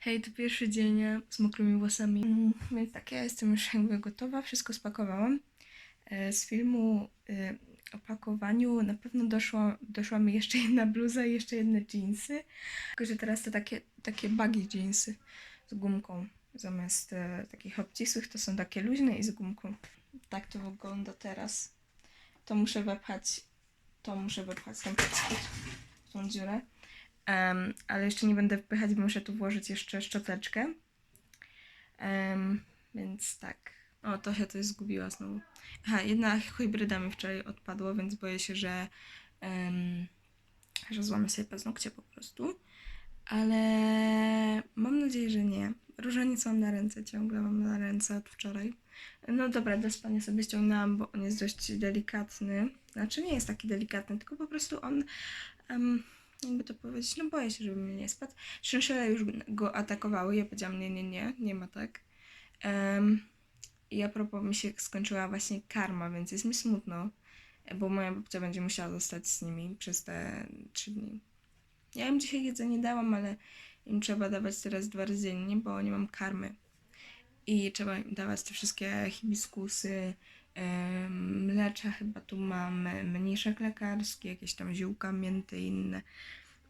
Hej, to pierwszy dzień e, z mokrymi włosami. Mm, Więc tak, ja jestem już jakby gotowa, wszystko spakowałam. E, Z filmu e, o na pewno doszło, doszła mi jeszcze jedna bluza i jeszcze jedne jeansy. Tylko, że teraz to takie, takie baggy jeansy z gumką. Zamiast takich obcisłych to są takie luźne i z gumką. Tak to wygląda teraz. To muszę wepchać, to muszę wepchać spód, w tą dziurę. Em, ale jeszcze nie będę wpychać, bo muszę tu włożyć jeszcze szczoteczkę. Em, więc tak. O, to się coś zgubiła znowu. Aha, jedna hybryda mi wczoraj odpadła, więc boję się, że, em, że złamię sobie paznokcie po prostu. Ale mam nadzieję, że nie. Różaniec mam na ręce, ciągle mam na ręce od wczoraj. No dobra, do spania sobie ściągnęłam, bo on jest dość delikatny. Znaczy nie jest taki delikatny, tylko po prostu on, em, jakby to powiedzieć, no boję się, żeby mnie nie spadł. Szynszele już go atakowały, ja powiedziałam nie, nie, nie, nie ma tak. Em, I a propos mi się skończyła właśnie karma, więc jest mi smutno, bo moja babcia będzie musiała zostać z nimi przez te trzy dni. Ja im dzisiaj jedzenie dałam, ale im trzeba dawać teraz dwa razy dziennie, bo nie mam karmy. I trzeba im dawać te wszystkie hibiskusy, mlecza chyba tu mam, mniszek lekarski, jakieś tam ziółka, mięty inne.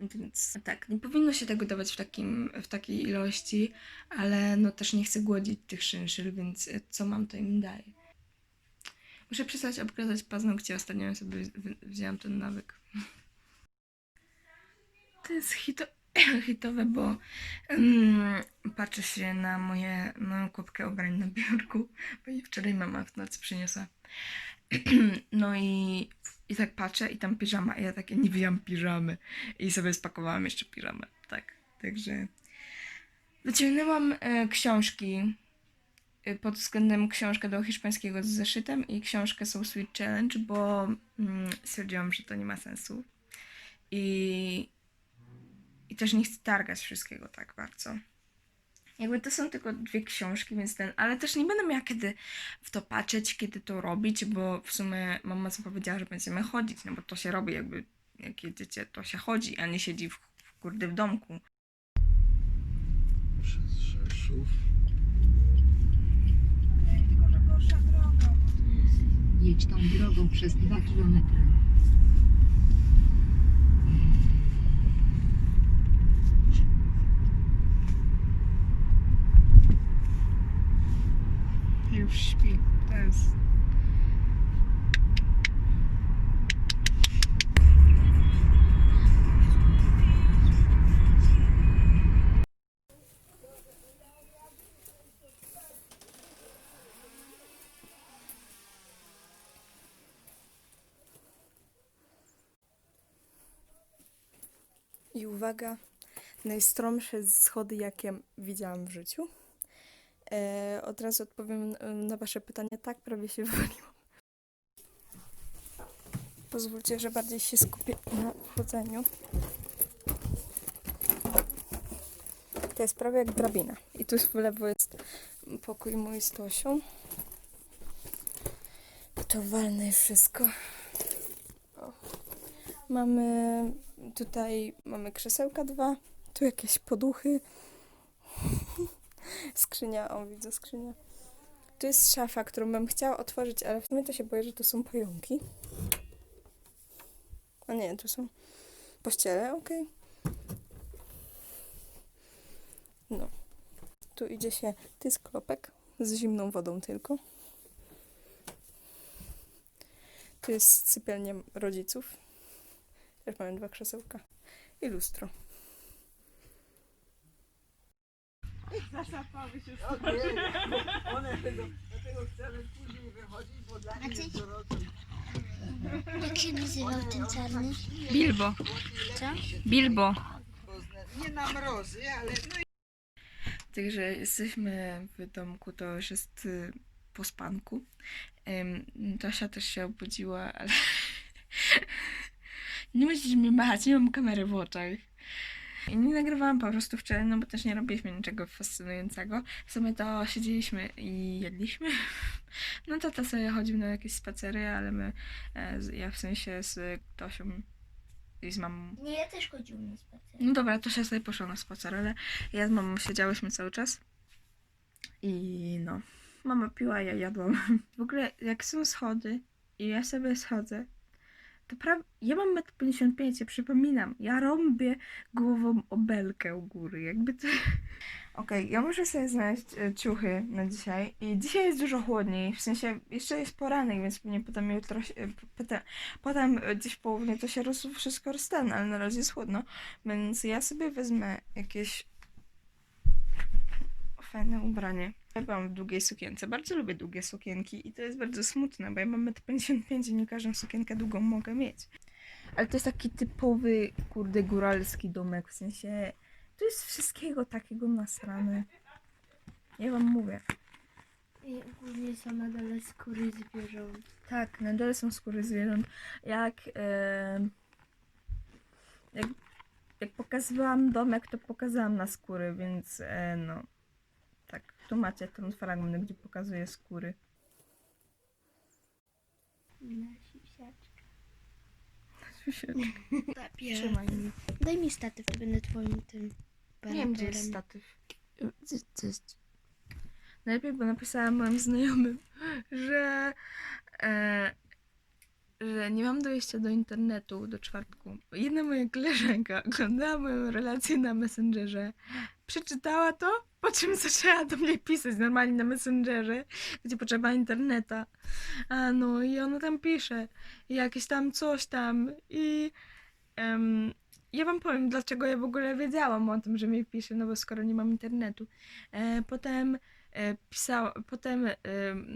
Więc tak, nie powinno się tego dawać w, takim, w takiej ilości, ale no też nie chcę głodzić tych szynszyl, więc e, co mam, to im daję. Muszę przestać obgryzać paznokcie, ostatnio sobie wzięłam ten nawyk. To jest hito, hitowe, bo mm, patrzę się na moje, moją kubkę ubrań na biurku, bo wczoraj mama w nocy przyniosła. No i, i tak patrzę i tam piżama, ja takie nie wziąłam piżamy. I sobie spakowałam jeszcze piżamę, tak, także wyciągnęłam e, książki e, pod względem książkę do hiszpańskiego z zeszytem i książkę So Sweet Challenge, bo mm, stwierdziłam, że to nie ma sensu. I, i też nie chcę targać wszystkiego tak bardzo. Jakby to są tylko dwie książki, więc ten, ale też nie będę miała kiedy w to patrzeć, kiedy to robić, bo w sumie mama co powiedziała, że będziemy chodzić, no bo to się robi jakby, jak jedziecie, to się chodzi, a nie siedzi w, w kurde w domku. Przez Rzeszów. Tylko, że gorsza droga, bo tu jest... Jedź tą drogą przez 2 kilometry. I uwaga, najstromsze schody, jakie widziałam w życiu. E, od razu odpowiem e, na Wasze pytanie. Tak, prawie się wywaliłam. Pozwólcie, że bardziej się skupię na chodzeniu. To jest prawie jak drabina. I tu w lewo jest pokój mój z Tosią. To walne wszystko. O. Mamy tutaj mamy krzesełka dwa, tu jakieś poduchy. Skrzynia, o widzę skrzynia. Tu jest szafa, którą bym chciała otworzyć, ale w sumie to się boję, że to są pająki. A nie, tu są pościele, okej. No. Tu idzie się, to jest klopek z zimną wodą tylko. Tu jest sypialnia rodziców. Też mamy dwa krzesełka. I lustro. Zasapały się Okej, one będą, dlatego chcemy później wychodzić, bo dla nich jest gorąco. Jak się nazywał ten czarny? Bilbo. Co? Bilbo. Nie na mrozy, ale no Także jesteśmy w domku, to już jest y, po spanku. Tosia też się obudziła, ale nie musisz mi machać, nie mam kamery w oczach. I nie nagrywałam po prostu wczoraj, no bo też nie robiliśmy niczego fascynującego. W sumie to siedzieliśmy i jedliśmy. No to to sobie chodził na jakieś spacery, ale my, e, ja w sensie z Tosią i z mamą. Nie, ja też chodziłam na spacer. No dobra, to się sobie poszła na spacer, ale ja z mamą siedziałyśmy cały czas. I no, mama piła, ja jadłam. W ogóle jak są schody i ja sobie schodzę, to prawie, ja mam 1,55 m, ja przypominam, ja rąbię głową obelkę u góry, jakby to... Okej, ja muszę sobie znaleźć e, ciuchy na dzisiaj i dzisiaj jest dużo chłodniej, w sensie jeszcze jest poranek, więc pewnie potem jutro, się- e, potem, potem e, gdzieś południe to się roz, wszystko rozstanie, ale na razie jest chłodno, więc ja sobie wezmę jakieś fajne ubranie. Byłam w długiej sukience. Bardzo lubię długie sukienki i to jest bardzo smutne, bo ja mam 1,55 m i nie każdą sukienkę długą mogę mieć. Ale to jest taki typowy, kurde, góralski domek, w sensie tu jest wszystkiego takiego nasrane. Ja wam mówię. I ogólnie są na dole skóry zwierząt. Tak, na dole są skóry zwierząt. Jak, em, jak, jak pokazywałam domek, to pokazałam na skóry, więc e, no. Tak, tu macie ten fragment, gdzie pokazuję skóry. Na siusiaczkę. Trzymaj Trzymaj. mi. Daj mi statyw, to będę twoim tym Nie wiem, gdzie jest statyw. Co jest? Najlepiej, bo napisałam moim znajomym, że, e, że nie mam dojścia do internetu do czwartku. Jedna moja koleżanka oglądała moją relację na Messengerze, przeczytała to, po czym zaczęła do mnie pisać normalnie na Messengerze, gdzie potrzeba interneta. A no i ona tam pisze jakieś tam coś tam i ja wam powiem, dlaczego ja w ogóle wiedziałam o tym, że mi pisze, no bo skoro nie mam internetu. E, potem pisał, potem e,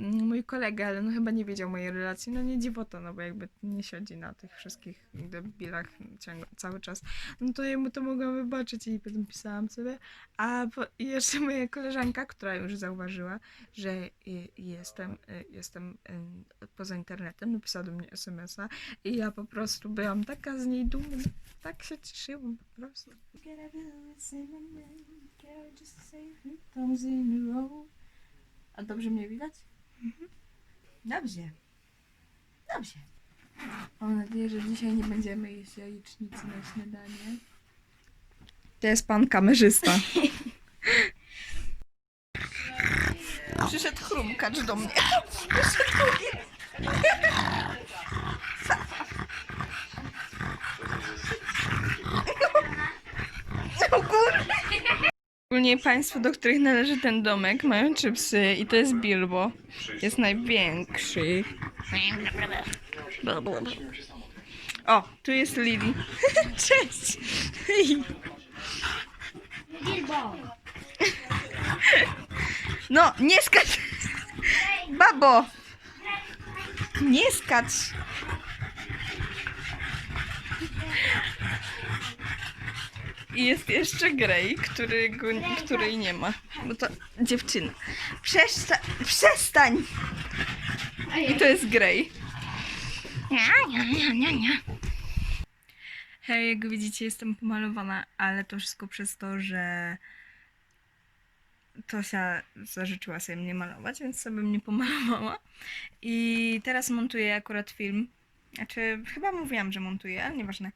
mój kolega, ale no chyba nie wiedział mojej relacji, no nie dziwota, no bo jakby nie siedzi na tych wszystkich debilach ciągle, cały czas, no to jemu to mogłam wybaczyć i potem pisałam sobie, a po, jeszcze moja koleżanka, która już zauważyła, że jestem, y, jestem poza internetem, napisała do mnie smsa i ja po prostu byłam taka z niej dumna, tak się cieszyłam po prostu. A dobrze mnie widać? Dobrze. Dobrze. Mam nadzieję, że dzisiaj nie będziemy jeść jajecznicy na śniadanie. To jest pan kamerzysta. Przyszedł chrumkacz do mnie. Ogólnie państwo, do których należy ten domek, mają trzy psy i to jest Bilbo. Jest największy. O, tu jest Lili. Cześć! Bilbo! No, nie skacz! Babo! Nie skacz! I jest jeszcze Grey, który go, której nie ma. Bo to dziewczyna. Przesta przestań! I to jest Grey. Hej, jak widzicie, jestem pomalowana, ale to wszystko przez to, że Tosia zażyczyła sobie mnie malować, więc sobie mnie pomalowała. I teraz montuję akurat film. Znaczy, chyba mówiłam, że montuję, ale nieważne.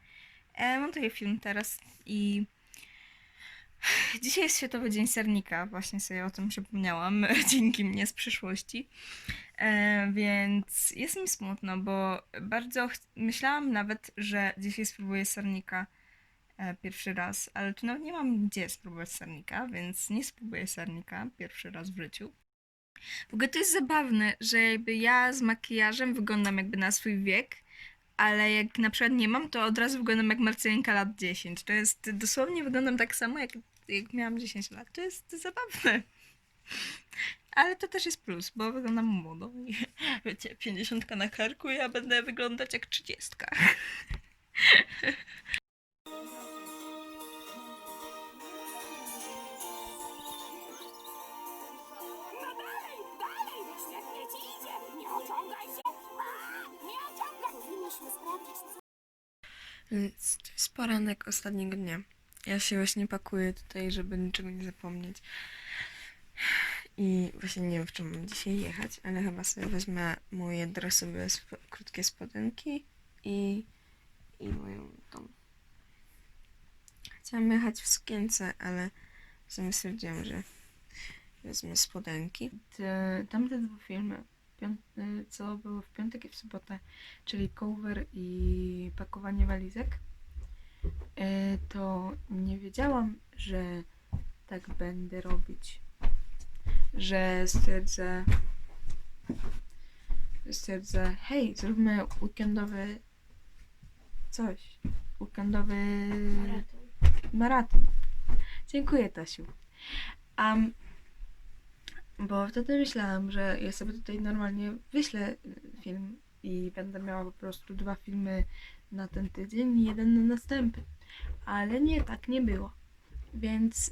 E, montuję film teraz i dzisiaj jest Światowy Dzień Sernika. Właśnie sobie o tym przypomniałam dzięki mnie z przyszłości. E, więc jest mi smutno, bo bardzo myślałam nawet, że dzisiaj spróbuję sernika e, pierwszy raz, ale tu nawet nie mam gdzie spróbować sernika, więc nie spróbuję sernika pierwszy raz w życiu. W ogóle to jest zabawne, że jakby ja z makijażem wyglądam jakby na swój wiek, ale jak na przykład nie mam, to od razu wyglądam jak Marcelinka lat 10. To jest, dosłownie wyglądam tak samo jak, jak miałam 10 lat. To jest zabawne. Ale to też jest plus, bo wyglądam młodo. Wiecie, 50 na karku, ja będę wyglądać jak 30. Więc to jest poranek ostatniego dnia. Ja się właśnie pakuję tutaj, żeby niczego nie zapomnieć. I właśnie nie wiem, w czym mam dzisiaj jechać, ale chyba sobie wezmę moje dresowe sp- krótkie spodenki i, i moją tą Chciałam jechać w sukience, ale w sumie stwierdziłam, że wezmę spodenki. Te, tamte dwa filmy, co było w piątek i w sobotę, czyli cover i pakowanie walizek, y, to nie wiedziałam, że tak będę robić. Że stwierdzę, że stwierdzę, hej, zróbmy weekendowy coś. Weekendowy maraton. Dziękuję, Tasiu. Um, bo wtedy myślałam, że ja sobie tutaj normalnie wyślę film i będę miała po prostu dwa filmy na ten tydzień i jeden na następny. Ale nie, tak nie było. Więc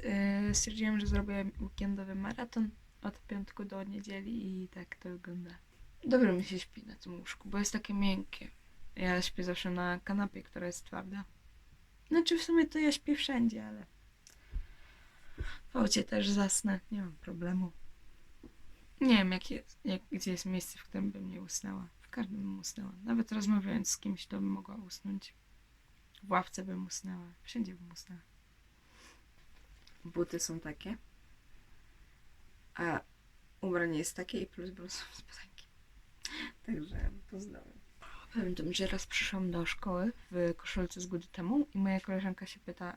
y, stwierdziłam, że zrobię weekendowy maraton od piątku do niedzieli i tak to wygląda. Dobrze mi się śpi na tym łóżku, bo jest takie miękkie. Ja śpię zawsze na kanapie, która jest twarda. Znaczy w sumie to ja śpię wszędzie, ale w aucie też zasnę, nie mam problemu. Nie wiem, jak jest, jak, gdzie jest miejsce, w którym bym nie usnęła. W każdym bym usnęła. Nawet rozmawiając z kimś, to bym mogła usnąć. W ławce bym usnęła. Wszędzie bym usnęła. Buty są takie. A ubranie jest takie i plus bluzą spodenki. Także pozdrawiam. Pamiętam, że raz przyszłam do szkoły w koszulce z Gudetemu i moja koleżanka się pyta,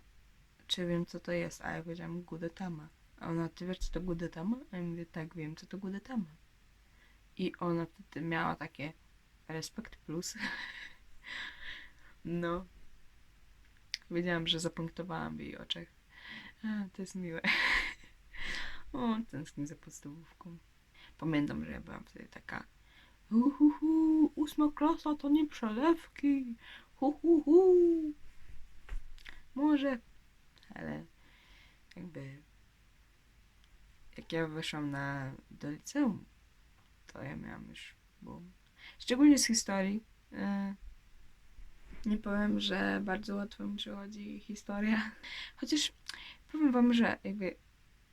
czy wiem co to jest, a ja powiedziałam Gudetama. A ona, ty wiesz co to Gudetama? A ja mówię, tak, wiem co to Gudetama. I ona wtedy miała takie respekt plus. no. Wiedziałam, że zapunktowałam w jej oczach. A, to jest miłe. o, tęsknię za podstawówką. Pamiętam, że ja byłam wtedy taka Uhuhu, ósma klasa to nie przelewki. Hu, hu, hu. Może, ale jakby jak ja wyszłam na, do liceum, to ja miałam już boom. Szczególnie z historii. e, Nie powiem, że bardzo łatwo mi przychodzi historia. Chociaż powiem wam, że jakby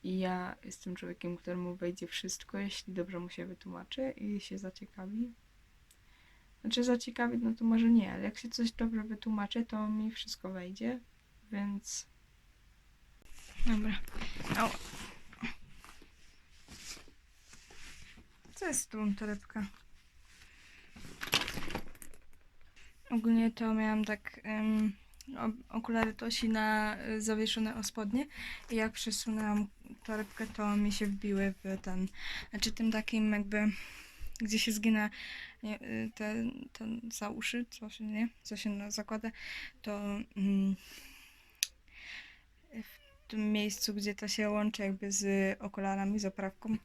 ja jestem człowiekiem, któremu wejdzie wszystko, jeśli dobrze mu się wytłumaczy i się zaciekawi. Znaczy zaciekawi, no to może nie, ale jak się coś dobrze wytłumaczy, to mi wszystko wejdzie, więc... Dobra. Co jest tą torebka? Ogólnie to miałam tak o- okulary Tosi na y, zawieszone o spodnie i jak przesunęłam torebkę, to mi się wbiły w ten, znaczy tym takim jakby, gdzie się zgina nie, y, te, ten za uszy, co się, nie, co się zakłada, to w tym miejscu, gdzie to się łączy jakby z okularami, z oprawką,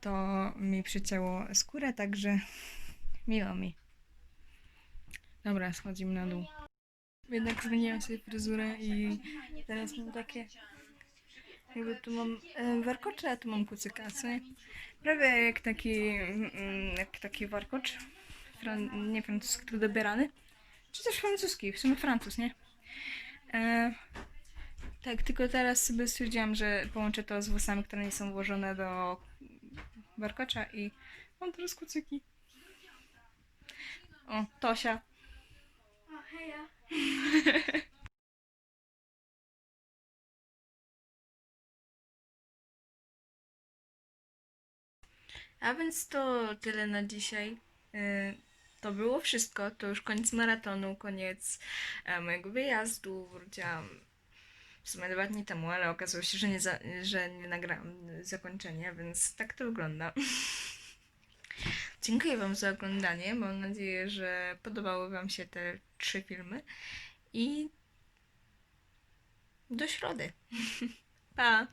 to mi przycięło skórę, także miło mi. Dobra, schodzimy na dół. Jednak zmieniłam sobie fryzurę i teraz mam takie jakby tu mam e, warkocze, a tu mam kucyka, co nie? Prawie jak taki, mm, jak taki warkocz, Fran, nie francuski, tylko dobierany, czy też francuski, w sumie Francuz, nie? E, tak, tylko teraz sobie stwierdziłam, że połączę to z włosami, które nie są włożone do warkocza i mam teraz kucyki. O, Tosia. O, heja. A więc to tyle na dzisiaj. E, To było wszystko. To już koniec maratonu, koniec e, mojego wyjazdu. Wróciłam w sumie dwa dni temu, ale okazało się, że nie, za, że nie nagrałam zakończenia, więc tak to wygląda. Dziękuję Wam za oglądanie. Mam nadzieję, że podobały Wam się te trzy filmy. I do środy. pa!